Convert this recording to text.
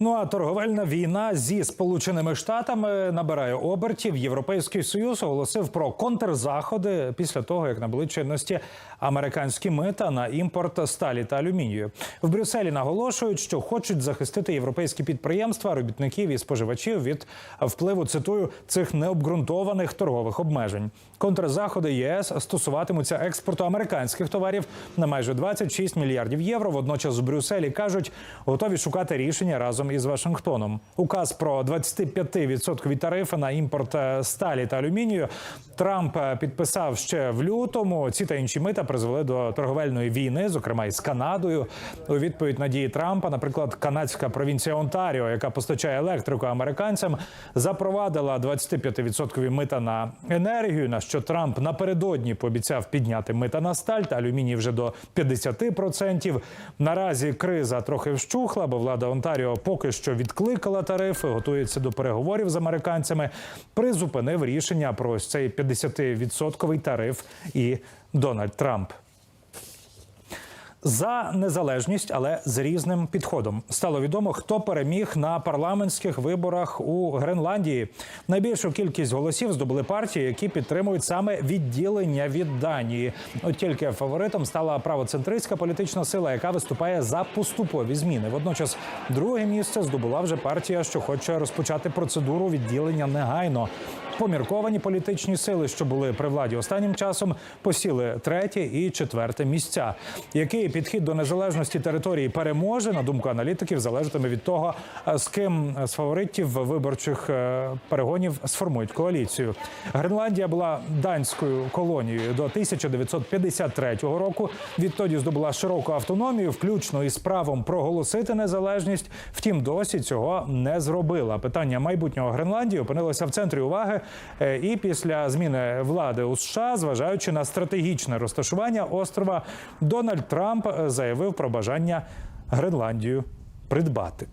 Ну а торговельна війна зі сполученими штатами набирає обертів. Європейський союз оголосив про контрзаходи після того, як набули чинності американські мита на імпорт сталі та алюмінію. В Брюсселі наголошують, що хочуть захистити європейські підприємства, робітників і споживачів від впливу цитую цих необґрунтованих торгових обмежень. Контрзаходи ЄС стосуватимуться експорту американських товарів на майже 26 мільярдів євро. Водночас в Брюсселі кажуть, готові шукати рішення разом із Вашингтоном. Указ про 25% тарифи на імпорт е, сталі та алюмінію Трамп е, підписав ще в лютому. Ці та інші мита призвели до торговельної війни, зокрема із Канадою. У відповідь на дії Трампа, наприклад, канадська провінція Онтаріо, яка постачає електрику американцям, запровадила 25% мита на енергію. На що Трамп напередодні пообіцяв підняти мита на сталь та алюміній вже до 50%. Наразі криза трохи вщухла, бо влада Онтаріо поки що відкликала тарифи, готується до переговорів з американцями. Призупинив рішення про цей 50% тариф і Дональд Трамп. За незалежність, але з різним підходом стало відомо, хто переміг на парламентських виборах у Гренландії. Найбільшу кількість голосів здобули партії, які підтримують саме відділення від Данії. От тільки фаворитом стала правоцентристська політична сила, яка виступає за поступові зміни. Водночас, друге місце здобула вже партія, що хоче розпочати процедуру відділення негайно. Помірковані політичні сили, що були при владі останнім часом, посіли третє і четверте місця. Який підхід до незалежності території переможе, на думку аналітиків, залежатиме від того, з ким з фаворитів виборчих е, перегонів сформують коаліцію. Гренландія була данською колонією до 1953 року. Відтоді здобула широку автономію, включно із правом проголосити незалежність. Втім, досі цього не зробила. Питання майбутнього Гренландії опинилося в центрі уваги. Е, І після зміни влади у США, зважаючи на стратегічне розташування острова, Дональд Трамп е, заявив про бажання Гренландію придбати.